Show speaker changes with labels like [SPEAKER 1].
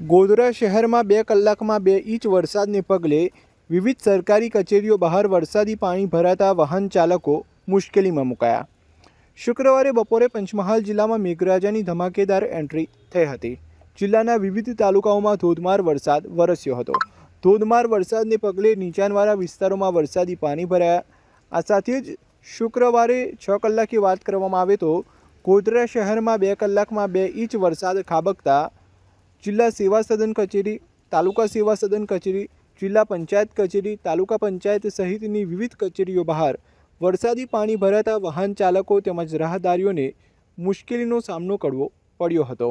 [SPEAKER 1] ગોધરા શહેરમાં બે કલાકમાં બે ઇંચ વરસાદને પગલે વિવિધ સરકારી કચેરીઓ બહાર વરસાદી પાણી ભરાતા વાહન ચાલકો મુશ્કેલીમાં મુકાયા. શુક્રવારે બપોરે પંચમહાલ જિલ્લામાં મેઘરાજાની ધમાકેદાર એન્ટ્રી થઈ હતી. જિલ્લાના વિવિધ તાલુકાઓમાં ધોધમાર વરસાદ વરસ્યો હતો. ધોધમાર વરસાદને પગલે નીચાણવાળા વિસ્તારોમાં વરસાદી પાણી ભરાયા. આ સાથે જ શુક્રવારે છ કલાકે વાત કરવામાં આવે તો ગોધરા શહેરમાં બે કલાકમાં બે ઇંચ વરસાદ ખાબકતા જિલ્લા સેવા સદન કચેરી, તાલુકા સેવા સદન કચેરી, જિલ્લા પંચાયત કચેરી, તાલુકા પંચાયત સહિતની વિવિધ કચેરીઓ બહાર વરસાદી પાણી ભરાતા વાહન ચાલકો તેમજ રાહદારીઓને મુશ્કેલીનો સામનો કરવો પડ્યો હતો.